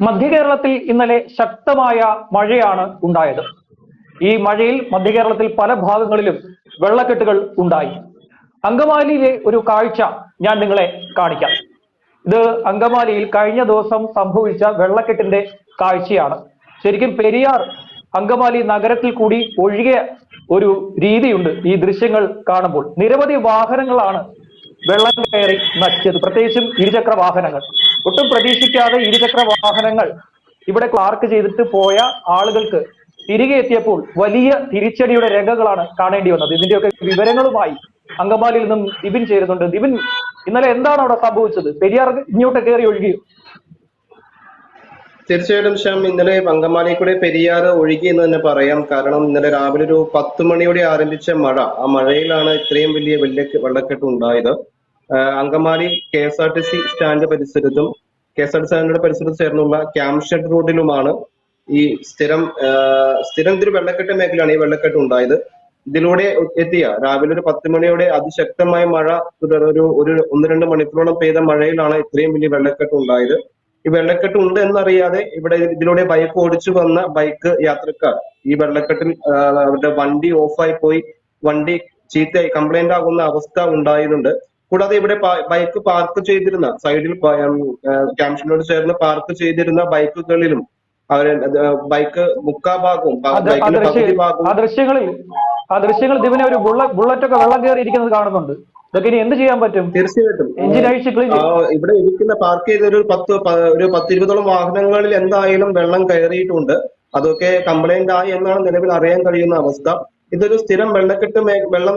മധ്യ കേരളത്തിൽ ഇന്നലെ ശക്തമായ മഴയാണ് ഉണ്ടായത്. ഈ മഴയിൽ മധ്യ കേരളത്തിൽ പല ഭാഗങ്ങളിലും വെള്ളക്കെട്ടുകൾ ഉണ്ടായി. അങ്കമാലിയിലെ ഒരു കാഴ്ച ഞാൻ നിങ്ങളെ കാണിക്കാം. ഇത് അങ്കമാലിയിൽ കഴിഞ്ഞ ദിവസം സംഭവിച്ച വെള്ളക്കെട്ടിന്റെ കാഴ്ചയാണ്. ശരിക്കും പെരിയാർ അങ്കമാലി നഗരത്തിൽ കൂടി ഒഴുകിയ ഒരു രീതിയുണ്ട് ഈ ദൃശ്യങ്ങൾ കാണുമ്പോൾ. നിരവധി വാഹനങ്ങളാണ് വെള്ളം കയറി നശിച്ചത്. പ്രത്യേകിച്ചും ഇരുചക്ര വാഹനങ്ങൾ. ഒട്ടും പ്രതീക്ഷിക്കാതെ ഇരുചക്ര വാഹനങ്ങൾ ഇവിടെ ക്ലാർക്ക് ചെയ്തിട്ട് പോയ ആളുകൾക്ക് തിരികെ എത്തിയപ്പോൾ വലിയ തിരിച്ചടിയുടെ രേഖകളാണ് കാണേണ്ടി വന്നത്. ഇതിന്റെയൊക്കെ വിവരങ്ങളുമായി അങ്കമാലിയിൽ നിന്നും ദിബിൻ ചേരുന്നുണ്ട്. ദിബിൻ ഇന്നലെ എന്താണ് അവിടെ സംഭവിച്ചത്? പെരിയാർ ഇങ്ങോട്ട് കയറി ഒഴുകിയോ? തീർച്ചയായിട്ടും ശ്യാം ഇന്നലെ അങ്കമാലി കൂടെ പെരിയാർ ഒഴുകി എന്ന് തന്നെ പറയാം. കാരണം ഇന്നലെ രാവിലെ ഒരു പത്ത് മണിയോടെ ആരംഭിച്ച മഴ. ആ മഴയിലാണ് ഇത്രയും വലിയ വെള്ള വെള്ളക്കെട്ട് ഉണ്ടായത്. Angamaly K S R T C stand പരിസരത്തും K S R T C സ്റ്റാൻഡിന്റെ പരിസരത്ത് ചേർന്നുള്ള ക്യാംഷെഡ് റോഡിലുമാണ് ഈ സ്ഥിരം സ്ഥിരം ഇതൊരു വെള്ളക്കെട്ട് മേഖലയാണ് ഈ വെള്ളക്കെട്ട് ഉണ്ടായത്. ഇതിലൂടെ എത്തിയ രാവിലെ ഒരു പത്ത് മണിയോടെ അതിശക്തമായ മഴ ഒരു ഒരു ഒന്ന് രണ്ട് മണിക്കൂറോളം പെയ്ത മഴയിലാണ് ഇത്രയും വലിയ വെള്ളക്കെട്ട് ഉണ്ടായത്. ഈ വെള്ളക്കെട്ട് ഉണ്ട് എന്നറിയാതെ ഇവിടെ ഇതിലൂടെ ബൈക്ക് ഓടിച്ചു വന്ന ബൈക്ക് യാത്രക്കാർ ഈ വെള്ളക്കെട്ടിൽ അവരുടെ വണ്ടി ഓഫായി പോയി. വണ്ടി ചീത്തയായി കംപ്ലൈന്റ് ആകുന്ന അവസ്ഥ ഉണ്ടായതുണ്ട് കൂടാതെ ഇവിടെ ബൈക്ക് പാർക്ക് ചെയ്തിരുന്ന സൈഡിൽ ക്യാമ്പിനോട് ചേർന്ന് പാർക്ക് ചെയ്തിരുന്ന ബൈക്കുകളിലും അവർ ബൈക്ക് മുക്കാ ഭാഗവും ബൈക്കിന്റെ പകുതി ഭാഗവും ആ ദൃശ്യങ്ങളിൽ ആ ദൃശ്യങ്ങൾ ദിവിനെ ഒരു ബുള്ളറ്റ് ഒക്കെ വെള്ളം കയറി ഇരിക്കുന്നത് കാണുന്നുണ്ട്. ഇതൊക്കെ ഇനി എന്ത് ചെയ്യാൻ പറ്റും? തീർച്ചയായിട്ടും. എഞ്ചിൻ അഴിച്ച് ക്ലീൻ ഇവിടെ ഇരിക്കുന്ന പാർക്ക് ചെയ്ത ഒരു പത്ത് ഒരു പത്തിരുപതോളം വാഹനങ്ങളിൽ എന്തായാലും വെള്ളം കയറിയിട്ടുണ്ട്. അതൊക്കെ കംപ്ലൈന്റ് ആയി എന്നാണ് നിലവിൽ അറിയാൻ കഴിയുന്ന അവസ്ഥ. ഇതൊരു സ്ഥിരം വെള്ളക്കെട്ട് മേ വെള്ളം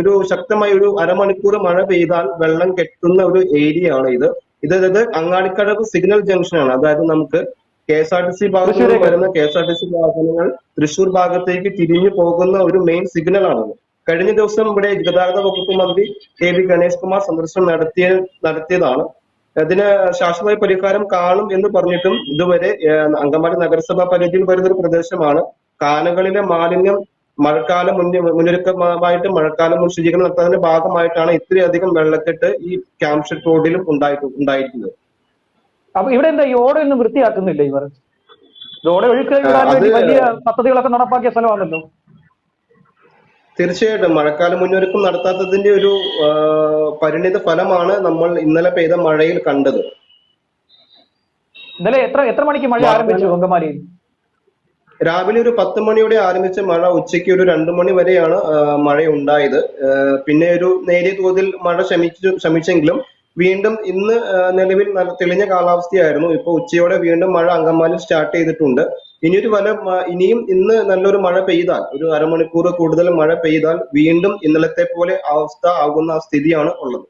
ഒരു ശക്തമായ ഒരു അരമണിക്കൂർ മഴ പെയ്താൽ വെള്ളം കെട്ടുന്ന ഒരു ഏരിയ ആണ് ഇത്. ഇത് അതായത് അങ്ങാടിക്കടവ് സിഗ്നൽ ജംഗ്ഷൻ ആണ്. അതായത് നമുക്ക് K S R T C ഭാഗത്ത് വരുന്ന K S R T C വാഹനങ്ങൾ തൃശൂർ ഭാഗത്തേക്ക് തിരിഞ്ഞു പോകുന്ന ഒരു മെയിൻ സിഗ്നൽ ആണത് കഴിഞ്ഞ ദിവസം ഇവിടെ ഗതാഗത വകുപ്പ് മന്ത്രി കെ വി ഗണേഷ് കുമാർ സന്ദർശനം നടത്തിയ നടത്തിയതാണ്. അതിന് ശാശ്വത പരിഹാരം കാണും എന്ന് പറഞ്ഞിട്ടും ഇതുവരെ അങ്കമാലി നഗരസഭാ പരിധിയിൽ വരുന്ന ഒരു പ്രദേശമാണ്. കാനകളിലെ മാലിന്യം മഴക്കാലം മുന്നേ മുന്നൊരുക്കമായിട്ട് മഴക്കാലം ശുചീകരണം നടത്തുന്നതിന്റെ ഭാഗമായിട്ടാണ് ഇത്രയധികം വെള്ളക്കെട്ട് ഈ ക്യാംഷെഡ് റോഡിലും ഉണ്ടായിട്ട് ഉണ്ടായിരിക്കുന്നത് അപ്പൊ ഇവിടെ എന്താ ഈ ഓടയൊന്നും വൃത്തിയാക്കുന്നില്ല ഇവർ? ഓട ഒഴുക്ക് വിടാൻ അത് വേണ്ടി വലിയ പദ്ധതികളൊക്കെ നടപ്പാക്കിയ സ്ഥലമാണല്ലോ. തീർച്ചയായിട്ടും മഴക്കാല മുന്നൊരുക്കം നടത്താത്തതിന്റെ ഒരു പരിണിത ഫലമാണ് നമ്മൾ ഇന്നലെ പെയ്ത മഴയിൽ കണ്ടത്. ഇന്നലെ എത്ര എത്ര മണിക്ക് മഴ ആരംഭിച്ചു അങ്കമാലിയിൽ രാവിലെ ഒരു പത്ത് മണിയോടെ ആരംഭിച്ച മഴ ഉച്ചയ്ക്ക് ഒരു രണ്ടു മണി വരെയാണ് മഴ ഉണ്ടായത് പിന്നെ ഒരു നേരിയ തോതിൽ മഴ ശമിച്ചു ശമിച്ചെങ്കിലും വീണ്ടും ഇന്ന് നിലവിൽ നല്ല തെളിഞ്ഞ കാലാവസ്ഥയായിരുന്നു. ഇപ്പൊ ഉച്ചയോടെ വീണ്ടും മഴ അങ്കമാലി സ്റ്റാർട്ട് ചെയ്തിട്ടുണ്ട്. ഇനിയൊരു വല ഇനിയും ഇന്ന് നല്ലൊരു മഴ പെയ്താൽ ഒരു അരമണിക്കൂർ കൂടുതൽ മഴ പെയ്താൽ വീണ്ടും ഇന്നലത്തെ പോലെ അവസ്ഥ ആകുന്ന സ്ഥിതിയാണ് ഉള്ളത്.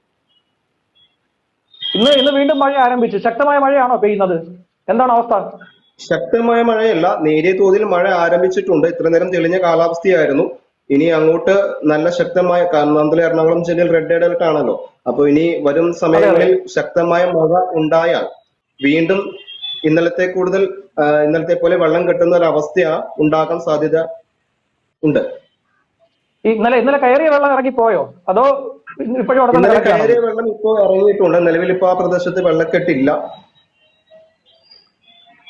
ഇന്ന് ഇന്ന് വീണ്ടും മഴ ആരംഭിച്ചു. ശക്തമായ മഴയാണോ പെയ്യുന്നത്? എന്താണ് അവസ്ഥ? ശക്തമായ മഴയല്ല നേരിയ തോതിൽ മഴ ആരംഭിച്ചിട്ടുണ്ട്. ഇത്ര നേരം തെളിഞ്ഞ കാലാവസ്ഥയായിരുന്നു. ഇനി അങ്ങോട്ട് നല്ല ശക്തമായ കാരണാന്തല എറണാകുളം ജില്ലയിൽ റെഡ് അലർട്ട് ആണല്ലോ. അപ്പൊ ഇനി വരും സമയങ്ങളിൽ ശക്തമായ മഴ ഉണ്ടായാൽ വീണ്ടും ഇന്നലത്തെ കൂടുതൽ ഇന്നലത്തെ പോലെ വെള്ളം കെട്ടുന്ന ഒരു അവസ്ഥ ഉണ്ടാകാൻ സാധ്യത ഉണ്ട്. ഇന്നലെ ഇന്നലെ കയറിയ വെള്ളം ഇറങ്ങി പോയോ? അതോ ഇപ്പോഴും കയറിയ വെള്ളം ഇപ്പോൾ ഇറങ്ങിയിട്ടുണ്ട്. നിലവിൽ ഇപ്പോൾ ആ പ്രദേശത്ത് വെള്ളക്കെട്ടില്ല.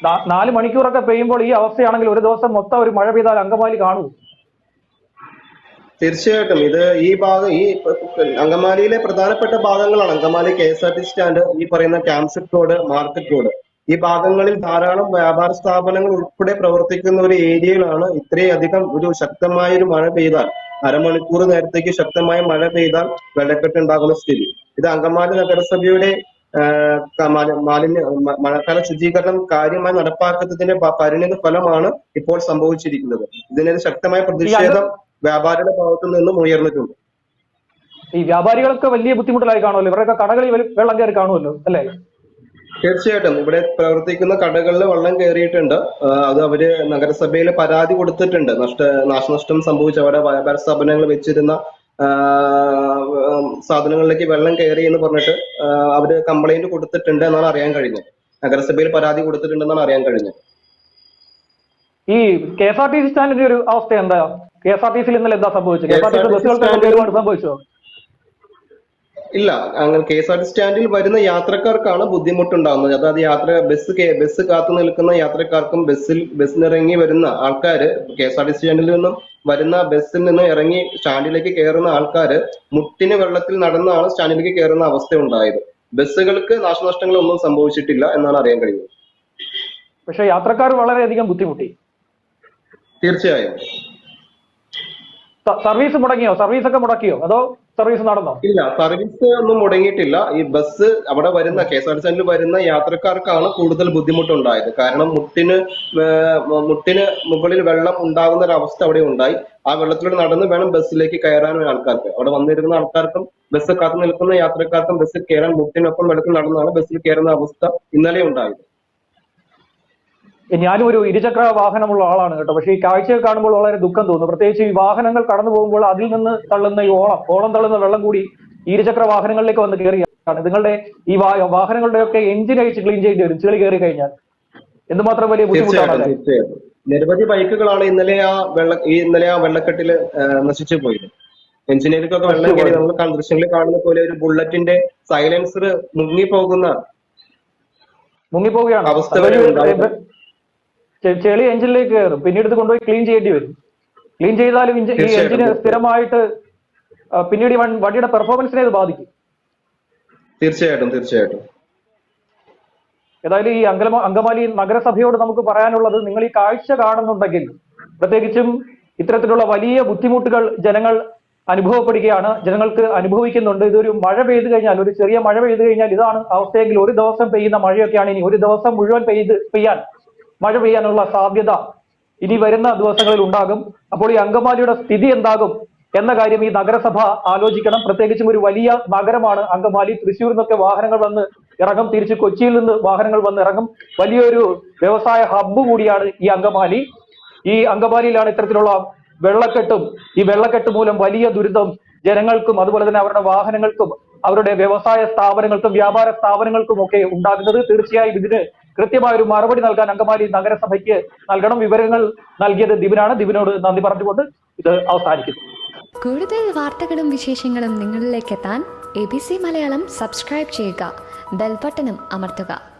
നാല് മണിക്കൂറൊക്കെ പെയ്യുമ്പോൾ ഈ അവസ്ഥയാണെങ്കിൽ ഒരു ദിവസം മൊത്തം ഒരു മഴ പെയ്താൽ അങ്കമാലി കാണൂ. തീർച്ചയായിട്ടും. ഇത് ഈ ഭാഗം ഈ അങ്കമാലിയിലെ പ്രധാനപ്പെട്ട ഭാഗങ്ങളാണ്. Angamaly K S R T stand ഈ പറയുന്ന ക്യാംസെറ്റ് റോഡ് മാർക്കറ്റ് റോഡ്. ഈ ഭാഗങ്ങളിൽ ധാരാളം വ്യാപാര സ്ഥാപനങ്ങൾ ഉൾപ്പെടെ പ്രവർത്തിക്കുന്ന ഒരു ഏരിയയിലാണ് ഇത്രയധികം ഒരു ശക്തമായ ഒരു മഴ പെയ്താൽ അരമണിക്കൂർ നേരത്തേക്ക് ശക്തമായ മഴ പെയ്താൽ വെള്ളക്കെട്ടുണ്ടാകുന്ന സ്ഥിതി. ഇത് അങ്കമാലി നഗരസഭയുടെ മാലിന്യ മഴക്കാല ശുചീകരണം കാര്യമായി നടപ്പാക്കുന്നതിന്റെ പരിണിത ഫലമാണ് ഇപ്പോൾ സംഭവിച്ചിരിക്കുന്നത്. ഇതിനൊരു ശക്തമായ പ്രതിഷേധം വ്യാപാരിയുടെ ഭാഗത്തു നിന്നും ഉയർന്നിട്ടുണ്ട്. ഈ വ്യാപാരികളൊക്കെ വലിയ ബുദ്ധിമുട്ടിലായി കാണുമല്ലോ? ഇവരൊക്കെ കടകളിൽ വെള്ളം കയറി കാണുമല്ലോ അല്ലേ? തീർച്ചയായിട്ടും. ഇവിടെ പ്രവർത്തിക്കുന്ന കടകളിൽ വെള്ളം കയറിയിട്ടുണ്ട്. അത് അവർ നഗരസഭയിൽ പരാതി കൊടുത്തിട്ടുണ്ട്. നഷ്ട നാശനഷ്ടം സംഭവിച്ച അവരുടെ വ്യാപാര സ്ഥാപനങ്ങൾ വെച്ചിരുന്ന സാധനങ്ങളിലേക്ക് വെള്ളം കയറി എന്ന് പറഞ്ഞിട്ട് അവർ കംപ്ലൈന്റ് കൊടുത്തിട്ടുണ്ട് എന്നാണ് അറിയാൻ കഴിഞ്ഞത്. നഗരസഭയിൽ പരാതി കൊടുത്തിട്ടുണ്ടെന്നാണ് അറിയാൻ കഴിഞ്ഞത്. ഈ K S R T C സ്റ്റാൻഡിന്റെ ഒരു അവസ്ഥ എന്താ? കെ എസ് ആർ ടി സിയിൽ ഇന്നലെ എന്താ സംഭവിച്ചത്? K S R T C ബസ്സുകൾക്ക് സ്റ്റാൻഡിൽ- സംഭവിച്ചോ? ഇല്ല അങ്ങനെ കെ എസ് ആർ ടി സ്റ്റാൻഡിൽ വരുന്ന യാത്രക്കാർക്കാണ് ബുദ്ധിമുട്ടുണ്ടാകുന്നത്. അതായത് യാത്ര ബസ് ബസ് കാത്തു നിൽക്കുന്ന യാത്രക്കാർക്കും ബസ്സിൽ ബസ്സിനിറങ്ങി വരുന്ന ആൾക്കാര് കെ എസ് ആർ ടി സ്റ്റാൻഡിൽ നിന്നും വരുന്ന ബസ്സിൽ നിന്ന് ഇറങ്ങി സ്റ്റാൻഡിലേക്ക് കയറുന്ന ആൾക്കാര് മുട്ടിന് വെള്ളത്തിൽ നടന്നാണ് സ്റ്റാൻഡിലേക്ക് കയറുന്ന അവസ്ഥ ഉണ്ടായത് ബസ്സുകൾക്ക് നാശനഷ്ടങ്ങളൊന്നും സംഭവിച്ചിട്ടില്ല എന്നാണ് അറിയാൻ കഴിയുന്നത്. പക്ഷെ യാത്രക്കാർ വളരെയധികം ബുദ്ധിമുട്ടി. തീർച്ചയായും. സർവീസ് മുടങ്ങിയോ? സർവീസ് ഒക്കെ മുടക്കിയോ? അതോ സർവീസ് നടന്നോ? ഇല്ല സർവീസ് ഒന്നും മുടങ്ങിയിട്ടില്ല. ഈ ബസ് അവിടെ വരുന്ന കെ എസ് ആർ ടി വരുന്ന യാത്രക്കാർക്കാണ് കൂടുതൽ ബുദ്ധിമുട്ടുണ്ടായത്. കാരണം മുട്ടിന് മുട്ടിന് മുകളിൽ വെള്ളം ഉണ്ടാകുന്ന ഒരു അവസ്ഥ അവിടെ ഉണ്ടായി. ആ വെള്ളത്തിലൂടെ നടന്ന് വേണം ബസ്സിലേക്ക് കയറാനും ആൾക്കാർക്ക്. അവിടെ വന്നിരുന്ന ആൾക്കാർക്കും ബസ് കാത്തു നിൽക്കുന്ന യാത്രക്കാർക്കും ബസ്സിൽ കയറാൻ മുട്ടിനൊപ്പം വെള്ളത്തിൽ നടന്നാണ് ബസ്സിൽ കയറുന്ന അവസ്ഥ ഇന്നലെ ഉണ്ടായത്. ഞാനും ഒരു ഇരുചക്ര വാഹനമുള്ള ആളാണ് കേട്ടോ. പക്ഷേ ഈ കാഴ്ചയെ കാണുമ്പോൾ വളരെ ദുഃഖം തോന്നുന്നു പ്രത്യേകിച്ച് ഈ വാഹനങ്ങൾ കടന്നു പോകുമ്പോൾ അതിൽ നിന്ന് തള്ളുന്ന ഈ ഓളം ഓളം തള്ളുന്ന വെള്ളം കൂടി ഇരുചക്ര വാഹനങ്ങളിലേക്ക് വന്ന് കയറിയാണ്. നിങ്ങളുടെ ഈ വാഹനങ്ങളുടെ വാഹനങ്ങളുടെയൊക്കെ എഞ്ചിൻ അഴിച്ച് ക്ലീൻ ചെയ്യേണ്ടി വരും ചെളി കയറി കഴിഞ്ഞാൽ. എന്തുമാത്രം വലിയ ബുദ്ധിമുട്ടാണ് നിരവധി ബൈക്കുകളാണ് ഇന്നലെ ആ വെള്ള ഈ ഇന്നലെ ആ വെള്ളക്കെട്ടിൽ നശിച്ചു പോയത്. എഞ്ചിനീയർക്കൊക്കെ വെള്ളം കയറി നമ്മൾ ദൃശ്യങ്ങളിൽ കാണുന്ന പോലെ ഒരു ബുള്ളറ്റിന്റെ സൈലൻസർ മുങ്ങിപ്പോകുന്ന മുങ്ങിപ്പോവുകയാണ്. അവസ്ഥ ചെളി എഞ്ചിനിലേക്ക് കയറും. പിന്നീട് ഇത് കൊണ്ടുപോയി ക്ലീൻ ചെയ്യേണ്ടി വരും. ക്ലീൻ ചെയ്താലും ഈ എഞ്ചിന് സ്ഥിരമായിട്ട് പിന്നീട് ഈ വണ്ടിയുടെ പെർഫോമൻസിനെ ഇത് ബാധിക്കും. തീർച്ചയായിട്ടും തീർച്ചയായിട്ടും. ഏതായാലും ഈ അങ്കല അങ്കമാലി നഗരസഭയോട് നമുക്ക് പറയാനുള്ളത് നിങ്ങൾ ഈ കാഴ്ച കാണുന്നുണ്ടെങ്കിൽ പ്രത്യേകിച്ചും ഇത്തരത്തിലുള്ള വലിയ ബുദ്ധിമുട്ടുകൾ ജനങ്ങൾ അനുഭവപ്പെടുകയാണ്. ജനങ്ങൾക്ക് അനുഭവിക്കുന്നുണ്ട്. ഇതൊരു മഴ പെയ്തു കഴിഞ്ഞാൽ ഒരു ചെറിയ മഴ പെയ്തു കഴിഞ്ഞാൽ ഇതാണ് അവസ്ഥയെങ്കിൽ ഒരു ദിവസം പെയ്യുന്ന മഴയൊക്കെയാണ് ഇനി. ഒരു ദിവസം മുഴുവൻ പെയ്ത് പെയ്യാൻ. മഴ പെയ്യാനുള്ള സാധ്യത ഇനി വരുന്ന ദിവസങ്ങളിൽ ഉണ്ടാകും. അപ്പോൾ ഈ അങ്കമാലിയുടെ സ്ഥിതി എന്താകും എന്ന കാര്യം ഈ നഗരസഭ ആലോചിക്കണം. പ്രത്യേകിച്ചും ഒരു വലിയ നഗരമാണ് അങ്കമാലി. തൃശ്ശൂരിൽ നിന്നൊക്കെ വാഹനങ്ങൾ വന്ന് ഇറങ്ങും. തിരിച്ച് കൊച്ചിയിൽ നിന്ന് വാഹനങ്ങൾ വന്ന് ഇറങ്ങും. വലിയൊരു വ്യവസായ ഹബ്ബ് കൂടിയാണ് ഈ അങ്കമാലി. ഈ അങ്കമാലിയിലാണ് ഇത്തരത്തിലുള്ള വെള്ളക്കെട്ടും ഈ വെള്ളക്കെട്ട് മൂലം വലിയ ദുരിതം ജനങ്ങൾക്കും അതുപോലെ തന്നെ അവരുടെ വാഹനങ്ങൾക്കും അവരുടെ വ്യവസായ സ്ഥാപനങ്ങൾക്കും വ്യാപാര സ്ഥാപനങ്ങൾക്കും ഒക്കെ ഉണ്ടാകുന്നത്. തീർച്ചയായും ഇതിന് കൃത്യമായ ഒരു മറുപടി നൽകാൻ അങ്കമാലി നഗരസഭയ്ക്ക് നൽകണം. വിവരങ്ങൾ നൽകിയത് ദിവിനാണ് ദിവിനോട് നന്ദി പറഞ്ഞുകൊണ്ട് ഇത് അവസാനിക്കുന്നു. കൂടുതൽ വാർത്തകളും വിശേഷങ്ങളും നിങ്ങളിലേക്ക് എത്താൻ A B C Malayalam subscribe ചെയ്യുക. ബെൽബട്ടനും അമർത്തുക.